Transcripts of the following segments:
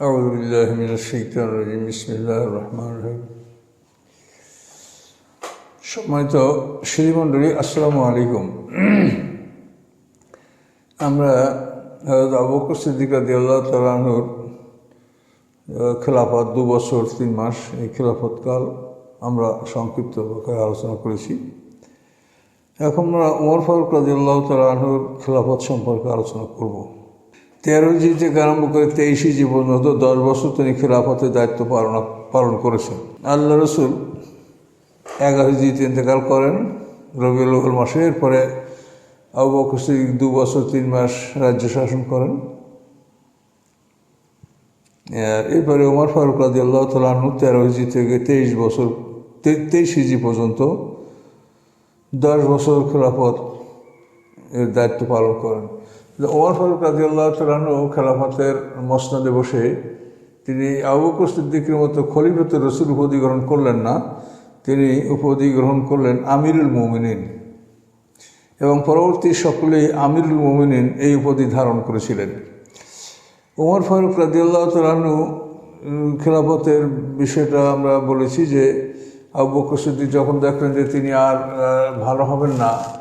أعوذ بالله من الشيطان الرجيم بسم الله الرحمن الرحيم সম্মানিত শ্রীমণ্ডলী আসসালামু আলাইকুম আমরা হযরত আবু বকর সিদ্দিক রাদিয়াল্লাহু তাআলা আনহুর খেলাফত দু বছর তিন মাস এই খেলাফতকাল আমরা সংক্ষিপ্ত আকারে আলোচনা করেছি এখন আমরা ওমর ফারুক রাদিয়াল্লাহু তাআলা আনহুর খেলাফত সম্পর্কে আলোচনা করব তেরো জি থেকে আরম্ভ করে তেইশে জি পর্যন্ত দশ বছর তিনি খেলাফতের দায়িত্ব পালন পালন করেছেন। আল্লাহ রসুল এগারো জিতে ইন্তেকাল করেন রবিউল আউয়াল মাসে। এরপরে আবু দু বছর তিন মাস রাজ্য শাসন করেন। এরপরে ওমর ফারুক রাজি আল্লাহ তালু তেরো হিজি থেকে তেইশ বছর তেইশ হিজি পর্যন্ত দশ বছর খেলাফত এর দায়িত্ব পালন করেন। ওমর ফারুক রাজি আল্লাহ তালু খেলাফতের মসনাদে বসে তিনি আবু বকর সিদ্দিকের মতো খলিফত রসুল উপাধি গ্রহণ করলেন না। তিনি উপাধি গ্রহণ করলেন আমিরুল মোমিনিন। এবং পরবর্তী সকলেই আমিরুল মোমিনিন এই উপাধি ধারণ করেছিলেন। ওমর ফারুক রাজিউল্লাহ তালানু খেলাফতের বিষয়টা আমরা বলেছি যে আবু বকর সিদ্দিক যখন দেখলেন যে তিনি আর ভালো হবেন না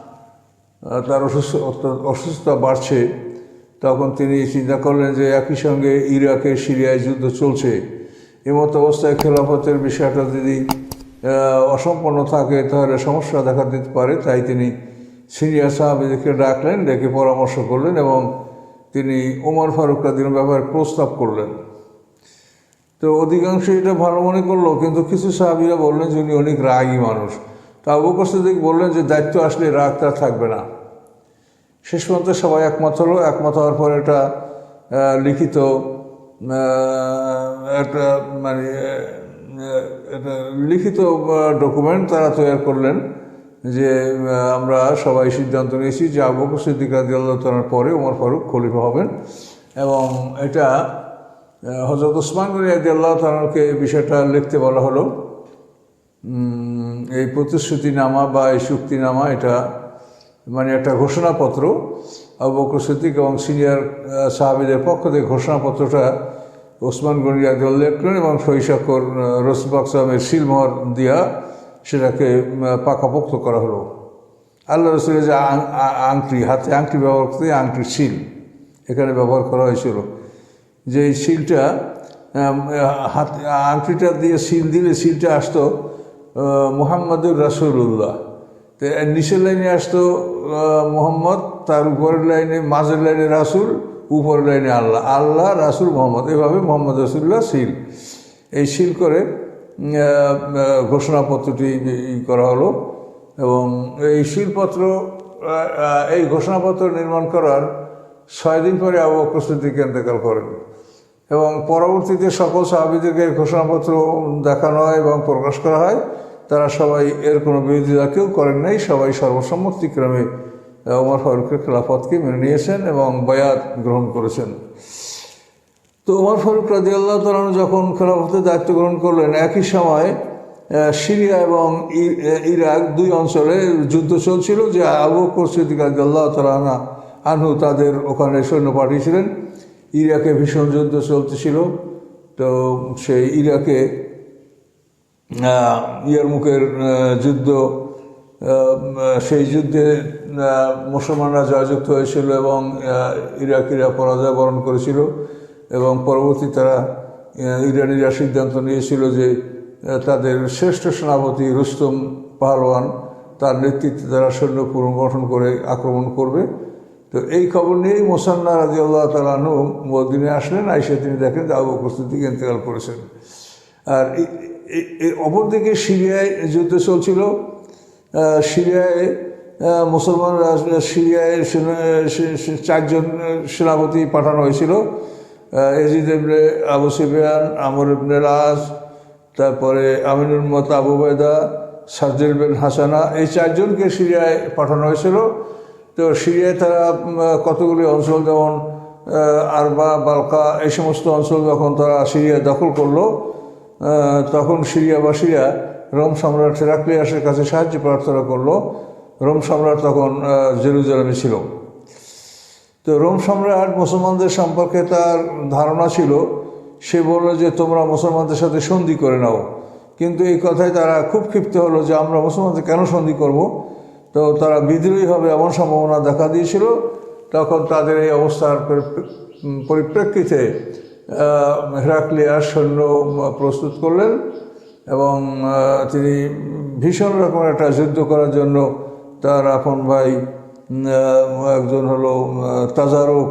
তার অসুস্থ অসুস্থতা বাড়ছে, তখন তিনি চিন্তা করলেন যে একই সঙ্গে ইরাকে সিরিয়ায় যুদ্ধ চলছে। এমতো অবস্থায় খেলাফতের বিষয়টা যদি অসম্পন্ন থাকে, তাহলে সমস্যা দেখা দিতে পারে। তাই তিনি সিনিয়র সাহাবিদেরকে ডাকলেন, ডেকে পরামর্শ করলেন এবং তিনি ওমর ফারুক রাদিনের ব্যাপারে প্রস্তাব করলেন। তো অধিকাংশ এটা ভালো মনে করল, কিন্তু কিছু সাহাবিরা বললেন যে উনি অনেক রাগী মানুষ। তা আবু দিক বললেন যে দায়িত্ব আসলে রাগ তার থাকবে না। শেষ পর্যন্ত সবাই একমত হলো। একমত হওয়ার পর এটা লিখিত একটা মানে একটা লিখিত ডকুমেন্ট তারা তৈরি করলেন যে আমরা সবাই সিদ্ধান্ত নিয়েছি যে আবু বকর সিদ্দিক রাজি আল্লাহ তালার পরে ওমর ফারুক খলিফা হবেন এবং এটা হজরত ওসমান রাজি আল্লাহ তালাকে বিষয়টা লিখতে বলা হলো। এই প্রতিশ্রুতিনামা বা এই চুক্তিনামা এটা মানে একটা ঘোষণাপত্র, আবু সিদ্দিক এবং সিনিয়র সাহাবিদের পক্ষ থেকে ঘোষণাপত্রটা ওসমান গনি রাজিউল লিখলেন এবং শৈশাকর রসবাক সাহেবের শিলমোহর দিয়া সেটাকে পাকাপোক্ত করা হলো। আল্লাহ রসুলের যে আংটি, হাতে আংটি ব্যবহার করতে আংটির শিল। এখানে ব্যবহার করা হয়েছিল। যে এই শিলটা হাত, আংটিটা দিয়ে শিল দিলে শিলটা আসতো মোহাম্মদুর রাসুল্লাহ তো নিচের লাইনে আসতো মোহাম্মদ, তার উপরের লাইনে, মাঝের লাইনে রাসুল, উপরের লাইনে আল্লাহ। আল্লাহ, রাসুল, মোহাম্মদ। এভাবে মোহাম্মদ রাসুল্লাহ শিল। এই শিল করে ঘোষণাপত্রটি করা হলো। এবং এই শিলপত্র এই ঘোষণাপত্র নির্মাণ করার ছয় দিন পরে আবু বকর সিদ্দিক ইন্তেকাল করেন। এবং পরবর্তীতে সকল সাহাবিদেরকে ঘোষণাপত্র দেখানো হয় এবং প্রকাশ করা হয়, তারা সবাই এর কোনো বিরোধিতা কেউ করেন নাই। সবাই সর্বসম্মতিক্রমে ওমর ফারুকের খেলাফতকে মেনে নিয়েছেন এবং বয়াত গ্রহণ করেছেন। তো ওমর ফারুক রাজি আল্লাহ তালন যখন খেলাফতের দায়িত্ব গ্রহণ করলেন, একই সময় সিরিয়া এবং ইরাক দুই অঞ্চলে যুদ্ধ চলছিল যে আবু বকর সিদ্দিক রাজি আল্লাহ তালানা আনহু তাদের ওখানে সৈন্য পাঠিয়েছিলেন। ইরাকে ভীষণ যুদ্ধ চলতেছিল। তো সেই ইরাকে ইয়ারমুখের যুদ্ধ সেই যুদ্ধে মুসলমানরা জয়যুক্ত হয়েছিল এবং ইরাকিরা পরাজয় বরণ করেছিল এবং পরবর্তী তারা ইরানিরা সিদ্ধান্ত নিয়েছিল যে তাদের শ্রেষ্ঠ সেনাপতি রুস্তম পাহলওয়ান তার নেতৃত্বে তারা সৈন্য পুনর্গঠন করে আক্রমণ করবে। তো এই খবর নিয়েই মোসান্না রাজি আল্লাহ তালু মদিনে আসলেন আইসে তিনি দেখেন যে আবু প্রস্তুতিকে ইন্তেকাল করেছেন। আর অপরদিকে সিরিয়ায় যুদ্ধ চলছিল। সিরিয়ায় মুসলমানরা সিরিয়ায় চারজন সেনাপতি পাঠানো হয়েছিল। এজিদ ইবনে আবু সিবিয়ান আমর ইবনে লাস তারপরে আমিনুল মত আবু বেদা সার্জিল বিন হাসানা, এই চারজনকে সিরিয়ায় পাঠানো হয়েছিল। তো সিরিয়ায় তারা কতগুলি অঞ্চল, যেমন আরবা, বালকা, এই সমস্ত অঞ্চল যখন তারা সিরিয়া দখল করল তখন সিরিয়াবাসীরা রোম সম্রাট হেরাক্লিয়াসের কাছে সাহায্য প্রার্থনা করল। রোম সম্রাট তখন জেরুজালেমে ছিল। তো রোম সম্রাট মুসলমানদের সম্পর্কে তার ধারণা ছিল, সে বলল যে তোমরা মুসলমানদের সাথে সন্ধি করে নাও। কিন্তু এই কথায় তারা খুব ক্ষিপ্ত হলো যে আমরা মুসলমানদের কেন সন্ধি করব? তো তারা বিদ্রোহী হবে এমন সম্ভাবনা দেখা দিয়েছিল। তখন তাদের এই অবস্থার পরি- পরিপ্রেক্ষিতে হেরাক্লিয়ার সৈন্য প্রস্তুত করলেন এবং তিনি ভীষণ রকমের একটা যুদ্ধ করার জন্য তার আপন ভাই একজন হলো তাজারুক,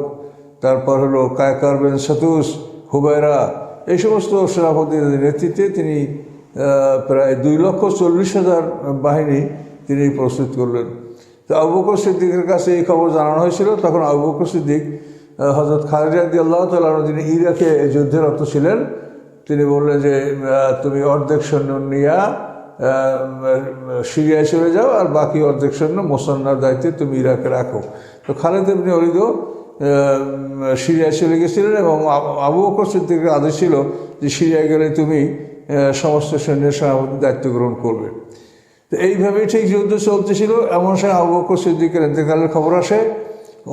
তারপর হলো কায়কার বেন সাতুস হুবেরা এই সমস্ত সেনাপতিদের নেতৃত্বে তিনি প্রায় দুই লক্ষ চল্লিশ হাজার বাহিনী তিনি প্রস্তুত করলেন। তো আবু বকর সিদ্দিকের কাছে এই খবর জানানো হয়েছিল। তখন আবু বকর সিদ্দিক হজরত খালিদ আল্লাহ তালন যিনি ইরাকে যুদ্ধরত ছিলেন, তিনি বললেন যে তুমি অর্ধেক সৈন্য নিয়া সিরিয়ায় চলে যাও আর বাকি অর্ধেক সৈন্য মোসান্নার দায়িত্বে তুমি ইরাকে রাখো। তো খালেদ এমনি অলিদও সিরিয়ায় চলে গেছিলেন এবং আবু বকর সিদ্দিকের আদেশ ছিল যে, সিরিয়ায় গেলে তুমি সমস্ত সৈন্যের সভাপতি দায়িত্ব গ্রহণ করবে। তো এইভাবেই ঠিক যুদ্ধ চলতেছিল। এমন সময় আবু সিদ্দিকের ইন্তেকালের খবর আসে।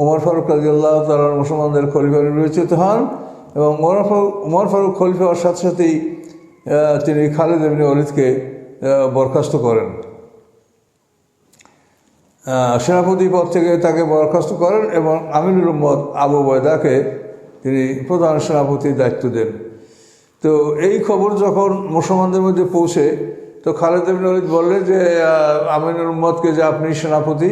ওমর ফারুক রাজিউল্লাহ তালার মুসলমানদের খলিফা নির্বাচিত হন এবং ওমর ফারুক ওমর ফারুক খলিফা হওয়ার সাথে সাথেই তিনি খালেদ এমনি অলিদকে বরখাস্ত করেন। সেনাপতি পদ থেকে তাকে বরখাস্ত করেন এবং আমিনুল উম্মদ আবু বয়দাকে তিনি প্রধান সেনাপতির দায়িত্ব দেন। তো এই খবর যখন মুসলমানদের মধ্যে পৌঁছে তো খালেদ ইবনে ওয়ালিদ বললেন যে আহ, আমিনুল উম্মদকে যে আপনি সেনাপতি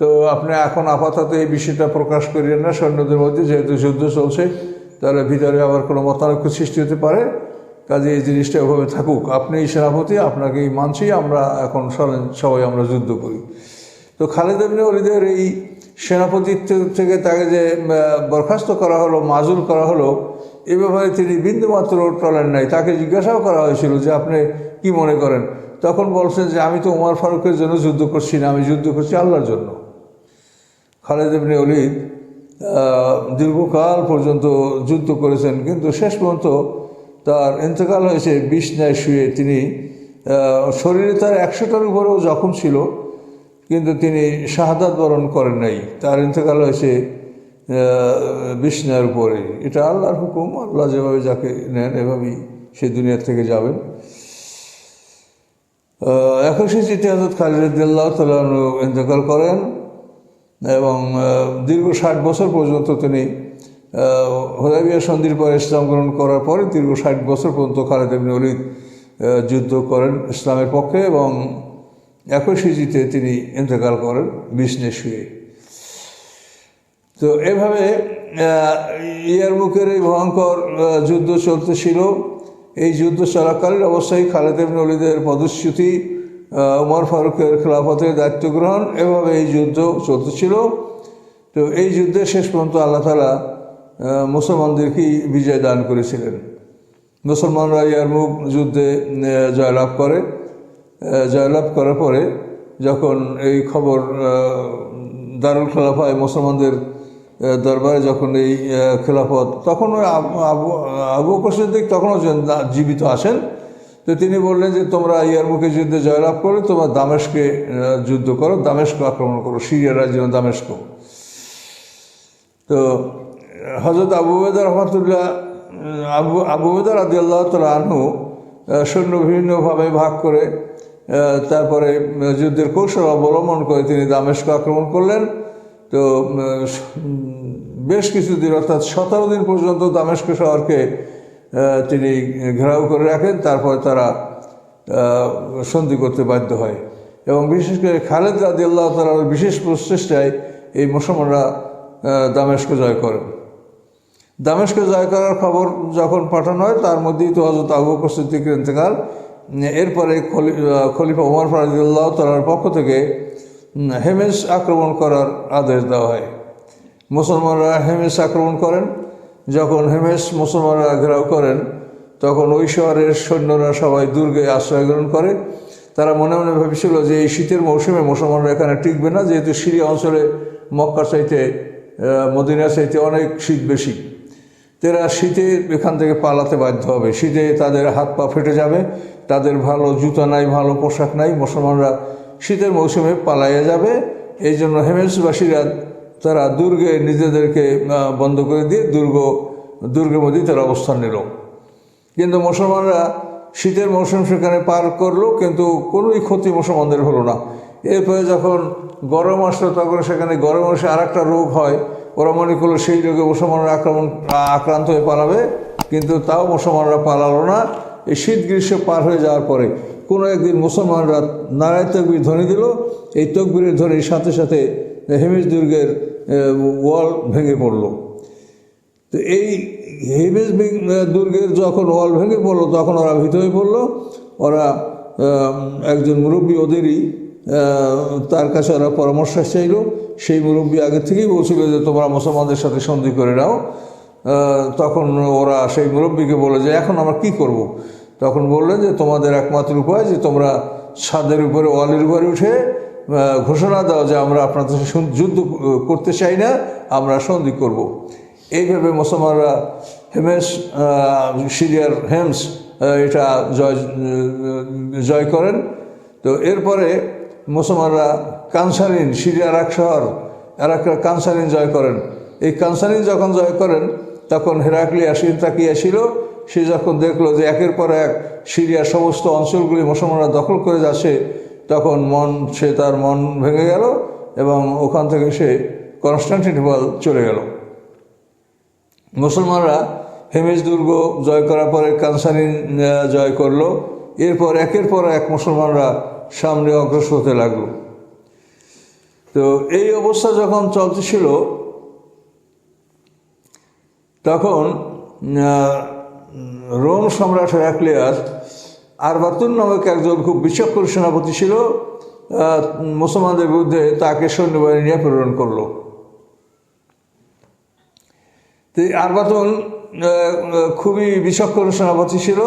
তো আপনি এখন আপাতত এই বিষয়টা প্রকাশ করিয়েন না সৈন্যদের মধ্যে যেহেতু যুদ্ধ চলছে তাহলে ভিতরে আবার কোনো মতানৈক্য সৃষ্টি হতে পারে। কাজে এই জিনিসটা ওভাবে থাকুক। আপনি সেনাপতি আপনাকেই মানছি আমরা এখন সবাই আমরা যুদ্ধ করি। তো খালেদ ইবনে ওলিদের এই সেনাপতিত্ব থেকে তাকে যে বরখাস্ত করা হলো মাজুল করা হলো এ ব্যাপারে তিনি বিন্দুমাত্র টলেন নাই। তাকে জিজ্ঞাসাও করা হয়েছিল যে আপনি কি মনে করেন? তখন বলছেন যে আমি তো উমার ফারুকের জন্য যুদ্ধ করছি না, আমি যুদ্ধ করছি আল্লাহর জন্য। খালেদ ইবনে অলিদ দীর্ঘকাল পর্যন্ত যুদ্ধ করেছেন, কিন্তু শেষ পর্যন্ত তার ইন্তেকাল হয়েছে বিছনায় শুয়ে। তিনি শরীরে তার একশোটার উপরেও জখম ছিল, কিন্তু তিনি শাহাদাত বরণ করেন নাই। তার ইন্তেকাল হয়েছে বিছনার উপরে। এটা আল্লাহর হুকুম, আল্লাহ যেভাবে যাকে নেন এভাবেই সে দুনিয়ার থেকে যাবেন। একুশে চিঠি হজরত খালিদুল্লাহ তালু ইন্তকাল করেন এবং দীর্ঘ ষাট বছর পর্যন্ত তিনি হোদাবিয়া সন্ধির পরে ইসলাম গ্রহণ করার পরে দীর্ঘ ষাট বছর পর্যন্ত খালেদ ইবনে অলিদ যুদ্ধ করেন ইসলামের পক্ষে এবং একুশে জিতে তিনি ইন্তকাল করেন বিজনেস শুয়ে। তো এভাবে ইয়ারমুখের এই ভয়ঙ্কর যুদ্ধ চলতেছিল। এই যুদ্ধ চলাকালীন অবস্থায় খালেদ ইবনে ওলিদের পদচ্যুতি উমর ফারুকের খেলাফতের দায়িত্ব গ্রহণ, এভাবে এই যুদ্ধ চলতেছিল। তো এই যুদ্ধে শেষ পর্যন্ত আল্লাহ তালা মুসলমানদেরকেই বিজয় দান করেছিলেন। মুসলমানরা ইয়ারমুখ যুদ্ধে জয়লাভ করে। জয়লাভ করার পরে যখন এই খবর দারুল খেলাফায় মুসলমানদের দরবারে যখন এই খেলাফত, তখন ওই আবু আবু তখনও জীবিত আসেন তো তিনি বললেন যে, তোমরা ইয়ারমুখে যুদ্ধে জয়লাভ করে, তোমরা দামেশকে যুদ্ধ করো, দামেশক আক্রমণ করো, সিরিয়ার রাজ্য দামেশক তো হজরত আবু বেদা রহমতুল্লাহ আবু আবু বেদা রাজি আল্লাহ আনহু সৈন্য বিভিন্নভাবে ভাগ করে তারপরে যুদ্ধের কৌশল অবলম্বন করে তিনি দামেস্ক আক্রমণ করলেন। তো বেশ কিছুদিন অর্থাৎ সতেরো দিন পর্যন্ত দামেস্ক শহরকে তিনি ঘেরাও করে রাখেন তারপর তারা সন্ধি করতে বাধ্য হয়। এবং বিশেষ করে খালেদ রাজি আল্লাহ তালার বিশেষ প্রচেষ্টায় এই মুসলমানরা দামেস্ক জয় করেন। দামেস্ক জয় করার খবর যখন পাঠানো হয় তার মধ্যেই তো হজরত আবু বকর সিদ্দিকের ইন্তেকাল। এরপরে আহ, খলিফা ওমর ফারাজুল্লাহ তালার পক্ষ থেকে হেমেস আক্রমণ করার আদেশ দেওয়া হয়। মুসলমানরা হেমেস আক্রমণ করেন। যখন হেমেস মুসলমানরা ঘেরাও করেন, তখন ওই শহরের সৈন্যরা সবাই দুর্গে আশ্রয় গ্রহণ করে। তারা মনে মনে ভেবেছিল যে এই শীতের মৌসুমে মুসলমানরা এখানে টিকবে না, যেহেতু সিরিয়া অঞ্চলে মক্কা চাইতে মদিনা চাইতে অনেক শীত বেশি। তারা শীতে এখান থেকে পালাতে বাধ্য হবে। শীতে তাদের হাত পা ফেটে যাবে, তাদের ভালো জুতা নাই, ভালো পোশাক নাই, মুসলমানরা শীতের মৌসুমে পালাইয়া যাবে। এই জন্য হেমেশবাসীরা তারা দুর্গে নিজেদেরকে বন্ধ করে দিয়ে দুর্গ, দুর্গের মধ্যেই তারা অবস্থান নিল। কিন্তু মুসলমানরা শীতের মৌসুম সেখানে পার করল, কিন্তু কোনোই ক্ষতি মুসলমানদের হলো না। এরপরে যখন গরম আসলো, তখন সেখানে গরম এসে আর একটা রোগ হয়। ওরা মনে করল সেই রোগে মুসলমানরা আক্রমণ, আক্রান্ত হয়ে পালাবে, কিন্তু তাও মুসলমানরা পালালো না। এই শীত গ্রীষ্ম পার হয়ে যাওয়ার পরে কোনো একদিন মুসলমানরা নারায় তকবির ধ্বনি দিল। এই তকবিরের ধ্বনির সাথে সাথে হেমিস দুর্গের ওয়াল ভেঙে পড়ল। তো এই হেমিস দুর্গের যখন ওয়াল ভেঙে পড়ল, তখন ওরা ভীত হয়ে পড়ল। ওরা একজন মুরব্বী ওদেরই তার কাছে ওরা পরামর্শ চাইল। সেই মুরব্বী আগে থেকেই বলছিল যে, তোমরা মুসলমানদের সাথে সন্ধি করে নাও। তখন ওরা সেই মুরব্বীকে বলে যে, এখন আমরা কি করব। তখন বললেন যে, তোমাদের একমাত্র উপায় যে, তোমরা ছাদের উপরে, ওয়ালের উপরে উঠে ঘোষণা দাও যে আমরা আপনাদের যুদ্ধ করতে চাই না, আমরা সন্ধি করব। এইভাবে মুসলমানরা হেমেস সিরিয়ার হেমস এটা জয় জয় করেন। তো এরপরে মুসলমানরা কানসারিন সিরিয়ার এক শহর আর একটা কানসারিন জয় করেন। এই কানসারিন যখন জয় করেন, তখন হেরাকলি আসিন তাকিয়ে ছিল। সে যখন দেখল যে একের পর এক সিরিয়ার সমস্ত অঞ্চলগুলি মুসলমানরা দখল করে যাচ্ছে তখন মন, সে তার মন ভেঙে গেল এবং ওখান থেকে সে কনস্টান্টিনোপল চলে গেল। মুসলমানরা হেমেজ দুর্গ জয় করার পরে কানসারিন জয় করল। এরপর একের পর এক মুসলমানরা সামনে অগ্রসর হতে লাগল। তো এই অবস্থা যখন চলতেছিল, তখন রোম সম্রাট হেরাক্লিয়াস আরবাতুন নামক একজন খুব বিচক্ষণ সেনাপতি ছিল মুসলমানদের বিরুদ্ধে তাকে সৈন্যবাহিনী নিয়ে প্রেরণ করল। তো আরবাতুন খুবই বিচক্ষণ সেনাপতি ছিল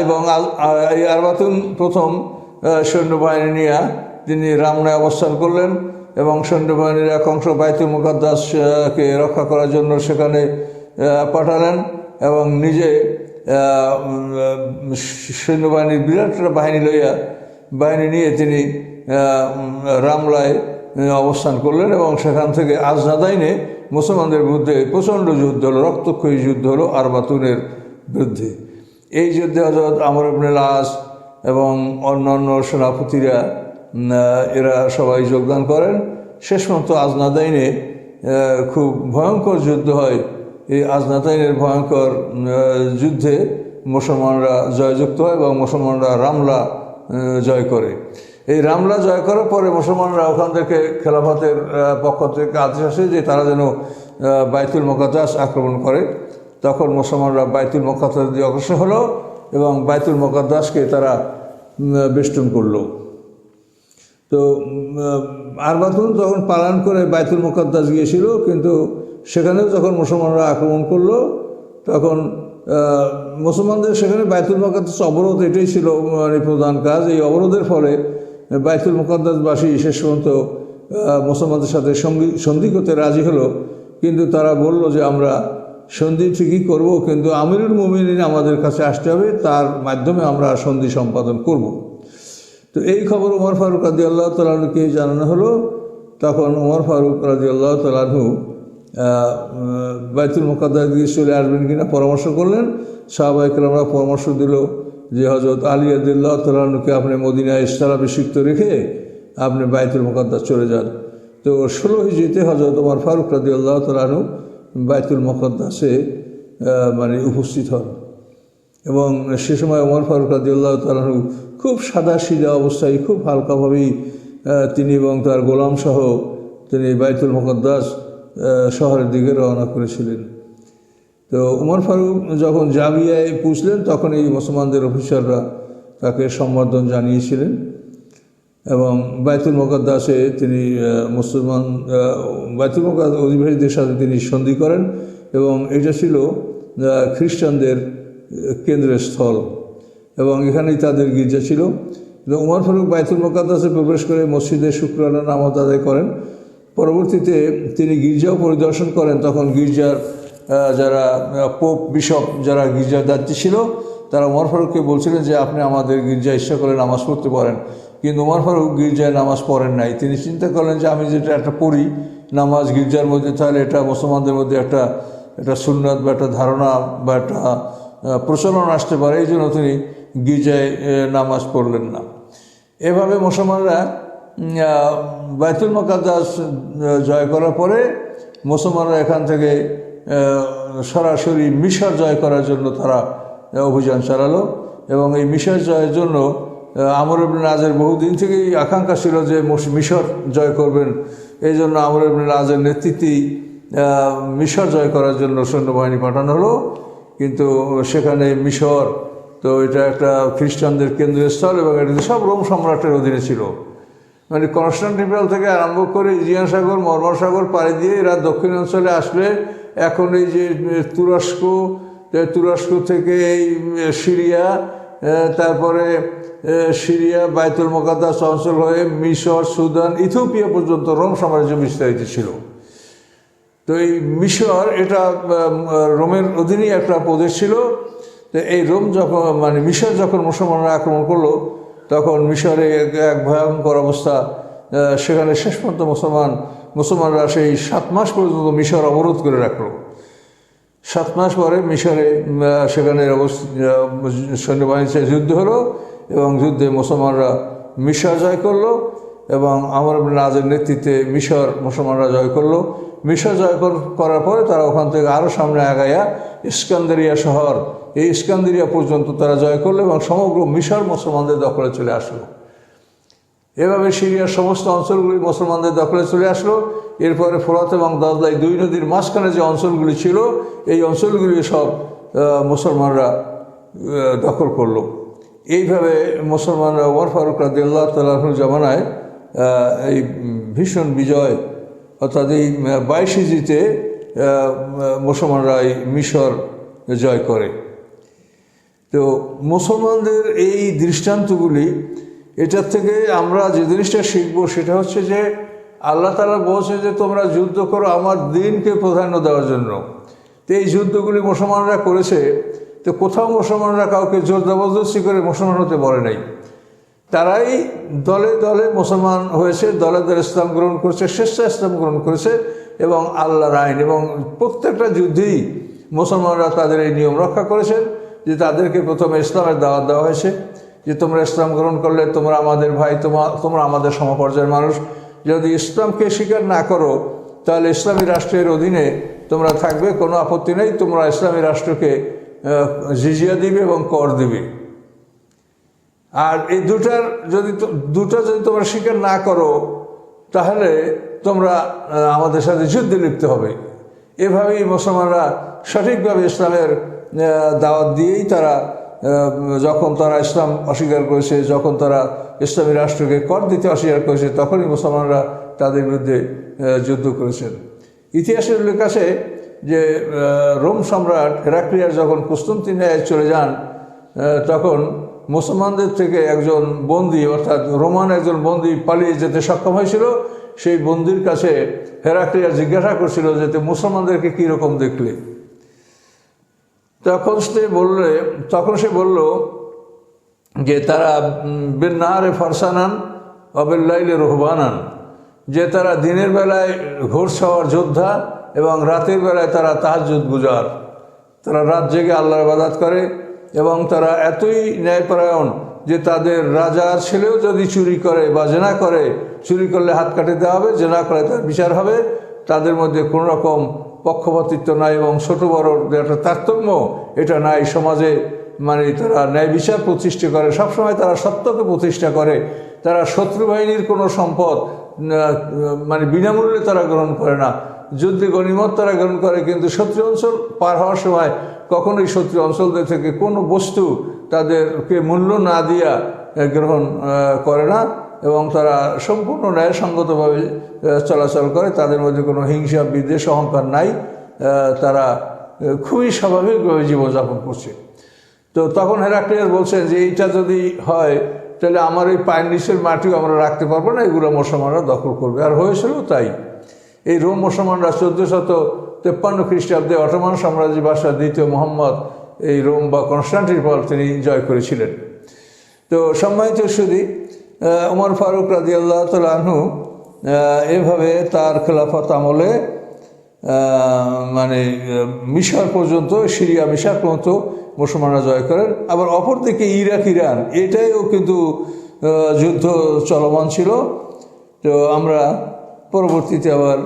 এবং এই আরবাতুন প্রথম সৈন্যবাহিনী নিয়ে তিনি রামনায় অবস্থান করলেন এবং সৈন্যবাহিনীর এক অংশ বাইতুল মুকাদ্দাসকে রক্ষা করার জন্য সেখানে পাঠালেন এবং নিজে সৈন্যবাহিনীর বিরাট বাহিনী লইয়া, বাহিনী নিয়ে তিনি রামলায় অবস্থান করলেন এবং সেখান থেকে আজনাদাইনে মুসলমানদের বিরুদ্ধে প্রচণ্ড যুদ্ধ হলো, রক্তক্ষয়ী যুদ্ধ হলো আরবাতুনের বিরুদ্ধে। এই যুদ্ধে হজরত আমর ইবনে লাস এবং অন্যান্য সেনাপতিরা এরা সবাই যোগদান করেন। শেষ মতো আজনাদাইনে খুব ভয়ঙ্কর যুদ্ধ হয়। এই আজনাতাইনের ভয়ঙ্কর যুদ্ধে মুসলমানরা জয়যুক্ত হয় এবং মুসলমানরা রামলা জয় করে। এই রামলা জয় করার পরে মুসলমানরা ওখান থেকে খেলাফতের পক্ষ থেকে আদেশ আসে যে তারা যেন বাইতুল মোকাদ্দাস আক্রমণ করে। তখন মুসলমানরা বাইতুল মোকাদ্দাস দিয়ে অগ্রসর হলো এবং বাইতুল মোকাদ্দাসকে তারা বেষ্টন করল। তো আরবাতুন যখন পালন করে বাইতুল মোকাদ্দাস গিয়েছিল, কিন্তু সেখানেও যখন মুসলমানরা আক্রমণ করল, তখন মুসলমানদের সেখানে বাইতুল মোকাদ্দাস অবরোধ এটাই ছিল মানে প্রধান কাজ। এই অবরোধের ফলে বাইতুল মোকাদ্দাসবাসী শেষ পর্যন্ত মুসলমানদের সাথে সঙ্গী, সন্ধি করতে রাজি হলো। কিন্তু তারা বলল যে, আমরা সন্ধি ঠিকই করব, কিন্তু আমিরুল মোমিন আমাদের কাছে আসতে হবে, তার মাধ্যমে আমরা সন্ধি সম্পাদন করব। তো এই খবর উমর ফারুক রাজি আল্লাহ তালুকে জানানো হলো। তখন উমর ফারুক রাজি আল্লাহ তালু বাইতুল মোকাদ্দাস দিয়ে চলে আসবেন কিনা পরামর্শ করলেন। সাহবাইকরামরা পরামর্শ দিল যে হজরত আলী আদিল্লাহ তালুকে আপনি মদিনায় স্থলাভিষিক্ত রেখে আপনি বাইতুল মোকাদ্দাস চলে যান। তো ষোলো হিজিতে হজরত উমর ফারুক রাজি আল্লাহ তালু বাইতুল মোকাদ্দাসে মানে উপস্থিত হন। এবং সে সময় ওমর ফারুক রাজিউল্লাহ তালু খুব সাদা সিধা অবস্থায়, খুব হালকাভাবেই তিনি এবং তার গোলামসহ তিনি বাইতুল মোকদ্দাস শহরের দিকে রওনা করেছিলেন। তো উমর ফারুক যখন জাবিয়ায় পুষলেন, তখন এই মুসলমানদের অফিসাররা তাকে সম্বর্ধন জানিয়েছিলেন এবং বাইতুল মোকাদ্দাসে তিনি মুসলমান বাইতুল মোকাদ্দাস অধিবাসীদের সাথে তিনি সন্ধি করেন এবং এটা ছিল খ্রিস্টানদের কেন্দ্রের স্থল এবং এখানেই তাদের গির্জা ছিল। উমর ফারুক বাইতুল মোকাদ্দাসে প্রবেশ করে মসজিদে শুক্রানা নামাজ আদায় করেন। পরবর্তীতে তিনি গির্জাও পরিদর্শন করেন। তখন গির্জার যারা পোপ, বিশপ যারা গির্জার দায়িত্বে ছিল, তারা উমর ফারুককে বলছিলেন যে, আপনি আমাদের গির্জা ইচ্ছা করে নামাজ পড়তে পারেন। কিন্তু উমর ফারুক গির্জায় নামাজ পড়েন নাই। তিনি চিন্তা করলেন যে, আমি যেটা একটা পড়ি নামাজ গির্জার মধ্যে, তাহলে এটা মুসলমানদের মধ্যে একটা একটা সুন্নত বা একটা ধারণা বা একটা প্রচলন আসতে পারে। এই জন্য তিনি গির্জায় নামাজ পড়লেন না। এভাবে মুসলমানরা বাইতুল মকাদ্দাস জয় করার পরে মুসলমানরা এখান থেকে সরাসরি মিশর জয় করার জন্য তারা অভিযান চালালো। এবং এই মিশর জয়ের জন্য আমর ইবনে নাজের বহুদিন থেকেই আকাঙ্ক্ষা ছিল যে মিশর জয় করবেন। এই জন্য আমর ইবনে নাজের নেতৃত্বেই মিশর জয় করার জন্য সৈন্যবাহিনী পাঠানো হলো। কিন্তু সেখানে মিশর, তো এটা একটা খ্রিস্টানদের কেন্দ্রীয় স্থল এবং এটা সব রোম সম্রাটের অধীনে ছিল। মানে কনস্টান্টিপল থেকে আরম্ভ করে ইজিয়ান সাগর, মর্মর সাগর পাড়ি দিয়ে এরা দক্ষিণ অঞ্চলে আসলে এখন এই যে তুরস্ক তুরস্ক থেকে এই সিরিয়া তারপরে সিরিয়া, বাইতুল মোকাদ্দাস অঞ্চল হয়ে মিশর, সুদান, ইথিওপিয়া পর্যন্ত রোম সাম্রাজ্য বিস্তারিত ছিল। তো এই মিশর এটা রোমের অধীনেই একটা প্রদেশ ছিল। তো এই রোম যখন মানে মিশর যখন মুসলমানরা আক্রমণ করল তখন মিশরে এক ভয়ঙ্কর অবস্থা সেখানে শেষ পর্যন্ত মুসলমান, মুসলমানরা সেই সাত মাস পর্যন্ত মিশর অবরোধ করে রাখল। সাত মাস পরে মিশরে সেখানে সৈন্যবাহিনীর সাথে যুদ্ধ হলো এবং যুদ্ধে মুসলমানরা মিশর জয় করল এবং আমার নাজের নেতৃত্বে মিশর মুসলমানরা জয় করল। মিশর জয় কর- করার পরে তারা ওখান থেকে আরও সামনে আগাইয়া ইস্কান্দারিয়া শহর, এই ইস্কান্দারিয়া পর্যন্ত তারা জয় করল এবং সমগ্র মিশর মুসলমানদের দখলে চলে আসলো। এভাবে সিরিয়ার সমস্ত অঞ্চলগুলি মুসলমানদের দখলে চলে আসলো। এরপরে ফোরাত এবং দাজলাই দুই নদীর মাঝখানে যে অঞ্চলগুলি ছিল, এই অঞ্চলগুলি সব মুসলমানরা দখল করল। এইভাবে মুসলমানরা ওমর ফারুক রাদিল্লাহ তালাহুর জামানায় এই ভীষণ বিজয় অর্থাৎ এই বাইশে জিতে মুসলমানরা এই মিশর জয় করে। তো মুসলমানদের এই দৃষ্টান্তগুলি, এটার থেকে আমরা যে জিনিসটা শিখব সেটা হচ্ছে যে আল্লাহ তালা বলছে যে, তোমরা যুদ্ধ করো আমার দিনকে প্রাধান্য দেওয়ার জন্য। তো এই যুদ্ধগুলি মুসলমানরা করেছে। তো কোথাও মুসলমানরা কাউকে জোর জবরদস্তি করে মুসলমান হতে বলে নাই। তারাই দলে দলে মুসলমান হয়েছে, দলে দলে ইসলাম গ্রহণ করেছে স্বেচ্ছা ইসলাম গ্রহণ করেছে এবং আল্লাহর আইন এবং প্রত্যেকটা যুদ্ধেই মুসলমানরা তাদের এই নিয়ম রক্ষা করেছেন যে তাদেরকে প্রথমে ইসলামের দাওয়াত দেওয়া হয়েছে, যে তোমরা ইসলাম গ্রহণ করলে তোমরা আমাদের ভাই, তোমা, তোমরা আমাদের সমপর্যায়ের মানুষ। যদি ইসলামকে স্বীকার না করো, তাহলে ইসলামী রাষ্ট্রের অধীনে তোমরা থাকবে, কোনো আপত্তি নেই, তোমরা ইসলামী রাষ্ট্রকে জিজিয়া দিবে এবং কর দিবে। আর এই দুটার যদি দুটো যদি তোমরা স্বীকার না করো, তাহলে তোমরা আমাদের সাথে যুদ্ধে লিপ্ত হবে। এভাবেই মুসলমানরা সঠিকভাবে ইসলামের দাওয়াত দিয়েই তারা যখন তারা ইসলাম অস্বীকার করেছে, যখন তারা ইসলামী রাষ্ট্রকে কর দিতে অস্বীকার করেছে, তখনই মুসলমানরা তাদের বিরুদ্ধে যুদ্ধ করেছেন। ইতিহাসের উল্লেখ আছে যে রোম সম্রাট হেরাক্লিয়ার যখন কুস্তন্তিনিয়ায় চলে যান তখন মুসলমানদের থেকে একজন বন্দি, অর্থাৎ রোমান একজন বন্দি পালিয়ে যেতে সক্ষম হয়েছিল, সেই বন্দির কাছে হেরাক্লিয়া জিজ্ঞাসা করছিল যে, "তে মুসলমানদেরকে কীরকম দেখলে? তখন সে বললে, তখন সে বলল যে, তারা বেনারে ফরসানান অবেল্লাইলে রোহবানান, যে তারা দিনের বেলায় ঘোড়সাওয়ার যোদ্ধা এবং রাতের বেলায় তারা তাহাজুদ গুজার। তারা রাত জেগে আল্লাহর বাদাত করে এবং তারা এতই ন্যায়পরায়ণ যে তাদের রাজার ছেলেও যদি চুরি করে বা জেনা করে, চুরি করলে হাত কাটে দেওয়া হবে, জেনা করে তার বিচার হবে। তাদের মধ্যে কোনো রকম পক্ষপাতিত্ব নাই এবং ছোট বড় যে একটা তারতম্য, এটা নাই। সমাজে মানে তারা ন্যায় বিচার প্রতিষ্ঠা করে, সবসময় তারা সত্যকে প্রতিষ্ঠা করে। তারা শত্রু বাহিনীর কোনো সম্পদ মানে বিনামূল্যে তারা গ্রহণ করে না। যুদ্ধে গণিমত তারা গ্রহণ করে, কিন্তু শত্রু অঞ্চল পার হওয়ার সময় কখনোই শত্রু অঞ্চলদের থেকে কোনো বস্তু তাদেরকে মূল্য না দিয়া গ্রহণ করে না এবং তারা সম্পূর্ণ ন্যায়সঙ্গতভাবে চলাচল করে। তাদের মধ্যে কোনো হিংসা, বিদ্বেষ, অহংকার নাই। তারা খুবই স্বাভাবিকভাবে জীবনযাপন করছে। তো তখন হেরাক্লিয়াস বলছেন যে, এইটা যদি হয়, তাহলে আমার এই পায়ের নিচের মাটিও আমরা রাখতে পারব না, এগুলো মুসলমানরা দখল করবে। আর হয়েছিল তাই। এই রোম মুসলমানরা চোদ্দ শত তেপ্পান্ন খ্রিস্টাব্দে অটোমান সাম্রাজ্য বাসা দ্বিতীয় মোহাম্মদ, এই রোম বা কনস্টান্টিনপল তিনি জয় করেছিলেন। তো সম্মানিত সুদী উমর ফারুক রাজি আল্লাহ তালু এভাবে তার খেলাফত আমলে মানে মিশর পর্যন্ত, সিরিয়া মিশর পর্যন্ত মুসলমানরা জয় করেন। আবার অপরদিকে ইরাক, ইরান, এটাইও কিন্তু যুদ্ধ চলমান ছিল। তো আমরা পরবর্তীতে আবার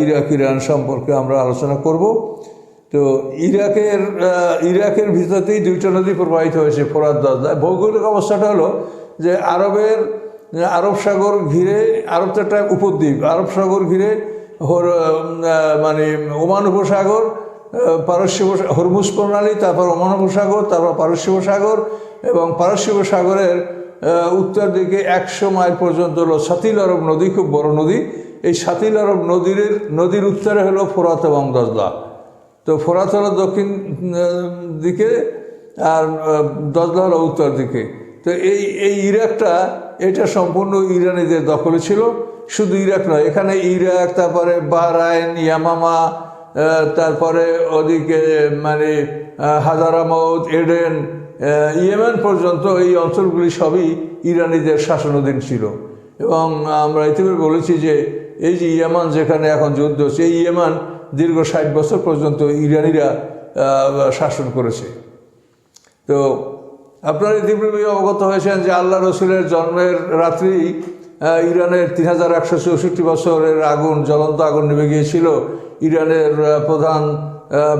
ইরাক ইরান সম্পর্কে আমরা আলোচনা করব। তো ইরাকের ইরাকের ভিতরতেই দুইটা নদী প্রবাহিত হয়েছে ফোরাত দজলা ভৌগোলিক অবস্থাটা হলো যে আরবের আরব সাগর ঘিরে আরব তো একটা উপদ্বীপ আরব সাগর ঘিরে হর মানে ওমান উপসাগর পারস্য হরমুজ প্রণালী তারপর ওমান উপসাগর তারপর পারস্য উপসাগর এবং পারস্য উপসাগরের আহ, উত্তর দিকে একশো মাইল পর্যন্ত হলো সাতিল আরব নদী, খুব বড় নদী। এই সাতিল আরব নদীর নদীর উত্তরে হলো ফোরাত এবং দজলা। তো ফোরাত হলো দক্ষিণ দিকে আর দজলা হলো উত্তর দিকে। তো এই এই ইরাকটা, এটা সম্পূর্ণ ইরানিদের দখলে ছিল। শুধু ইরাক নয়, এখানে ইরাক, তারপরে বাহরাইন, ইয়ামামা তারপরে ওদিকে মানে হাজারামত এডেন ইয়েমেন পর্যন্ত এই অঞ্চলগুলি সবই ইরানিদের শাসনাধীন ছিল। এবং আমরা ইতিপূর্বে বলেছি যে, এই যে ইয়েমান যেখানে এখন যুদ্ধ হচ্ছে, এই ইয়েমান দীর্ঘ ষাট বছর পর্যন্ত ইরানিরা শাসন করেছে। তো আপনারা ইতিপূর্বে অবগত হয়েছেন যে আল্লাহ রসুলের জন্মের রাত্রি ইরানের তিন হাজার একশো চৌষট্টি বছরের আগুন, জ্বলন্ত আগুন নেমে গিয়েছিল। ইরানের প্রধান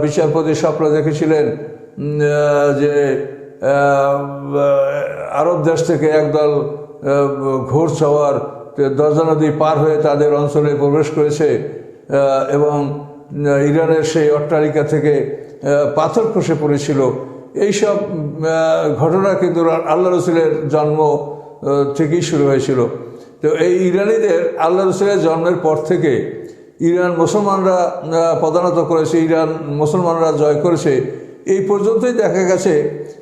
বিচারপতি স্বপ্ন দেখেছিলেন যে আরব দেশ থেকে একদল ঘোড়সওয়ার দরজা নদী পার হয়ে তাদের অঞ্চলে প্রবেশ করেছে এবং ইরানের সেই অট্টালিকা থেকে পাথর খসে পড়েছিল, এইসব ঘটনা কিন্তু আল্লাহ রসুলের জন্ম থেকেই শুরু হয়েছিল। তো এই ইরানিদের আল্লাহ রসুলের জন্মের পর থেকে ইরান মুসলমানরা প্রধানত করেছে, ইরান মুসলমানরা জয় করেছে এই পর্যন্তই দেখা গেছে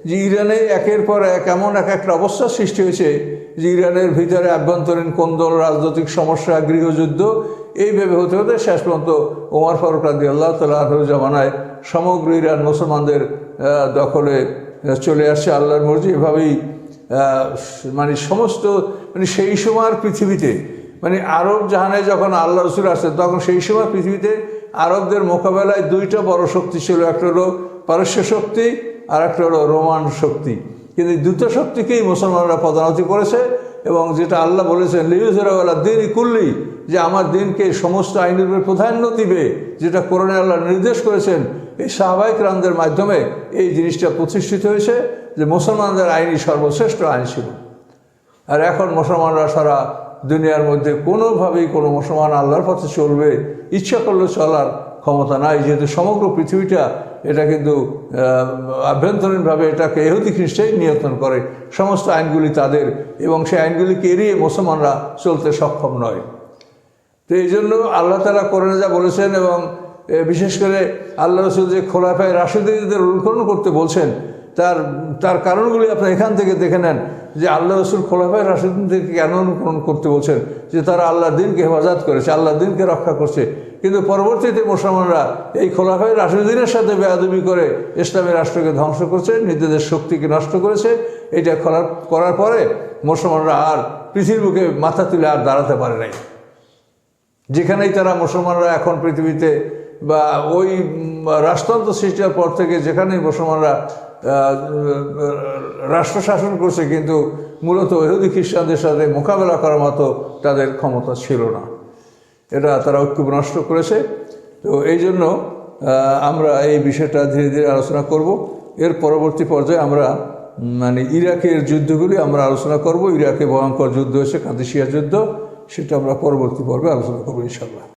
যে ইরানে একের পর এক এমন এক একটা অবস্থার সৃষ্টি হয়েছে যে ইরানের ভিতরে আভ্যন্তরীণ কোন্দল রাজনৈতিক সমস্যা, গৃহযুদ্ধ এইভাবে হতে হতে শেষ পর্যন্ত ওমর ফারুক রাজি আল্লাহ তালুর জামানায় সমগ্র ইরান মুসলমানদের দখলে চলে আসছে আল্লাহর মর্জি। এভাবেই মানে সমস্ত মানে সেই সময়ের পৃথিবীতে মানে আরব জাহানে যখন আল্লাহ রসুল আসছে তখন সেই সময় পৃথিবীতে আরবদের মোকাবেলায় দুইটা বড় শক্তি ছিল। একটা হলো পারস্য শক্তি আর একটা হলো রোমান শক্তি। কিন্তু দুটো শক্তিকেই মুসলমানরা পদানতি করেছে এবং যেটা আল্লাহ বলেছেন লিউজরাওয়ালা দিন কুল্লি যে আমার দিনকে সমস্ত আইনের প্রাধান্য দিবে, যেটা কোরআনে আল্লাহ নির্দেশ করেছেন। এই সাহবাহিক রামদের মাধ্যমে এই জিনিসটা প্রতিষ্ঠিত হয়েছে যে মুসলমানদের আইনই সর্বশ্রেষ্ঠ আইন ছিল। আর এখন মুসলমানরা সারা দুনিয়ার মধ্যে কোনোভাবেই কোনো মুসলমান আল্লাহর পথে চলবে, ইচ্ছা করলে চলার ক্ষমতা নাই, যেহেতু সমগ্র পৃথিবীটা এটা কিন্তু আভ্যন্তরীণভাবে এটাকে এহুদি খ্রিস্টাই নিয়ন্ত্রণ করে। সমস্ত আইনগুলি তাদের এবং সেই আইনগুলিকে এড়িয়ে মুসলমানরা চলতে সক্ষম নয়। তো এই জন্য আল্লাহ তালা করে যা বলেছেন এবং বিশেষ করে আল্লাহ রসুল যে খোলাফায় রাশেদিদের অনুকরণ করতে বলছেন তার তার কারণগুলি আপনি এখান থেকে দেখে নেন যে আল্লাহ রসুল খোলাফায় রাশিদদেরকে কেন অনুকরণ করতে বলছেন যে তারা আল্লাহ দিনকে হেফাজত করেছে আল্লাহ দিনকে রক্ষা করছে। কিন্তু পরবর্তীতে মুসলমানরা এই খোলাফায় রাশিদিনের সাথে বেয়াদবি করে ইসলামী রাষ্ট্রকে ধ্বংস করছে, নিজেদের শক্তিকে নষ্ট করেছে। এটা করার করার পরে মুসলমানরা আর পৃথিবীর বুকে মাথা তুলে আর দাঁড়াতে পারে নাই। যেখানেই তারা মুসলমানরা এখন পৃথিবীতে বা ওই রাষ্ট্রতন্ত্র সৃষ্টির পর থেকে যেখানেই মুসলমানরা রাষ্ট্র শাসন করছে, কিন্তু মূলত ইহুদি খ্রিস্টানদের সাথে মোকাবেলা করার মতো তাদের ক্ষমতা ছিল না। এটা তারা ঐক্য নষ্ট করেছে। তো এই জন্য আমরা এই বিষয়টা ধীরে ধীরে আলোচনা করব। এর পরবর্তী পর্যায়ে আমরা মানে ইরাকের যুদ্ধগুলি আমরা আলোচনা করব। ইরাকে ভয়ঙ্কর যুদ্ধ হয়েছে কাদিসিয়া যুদ্ধ, সেটা আমরা পরবর্তী পর্বে আলোচনা করব ইনশাল্লাহ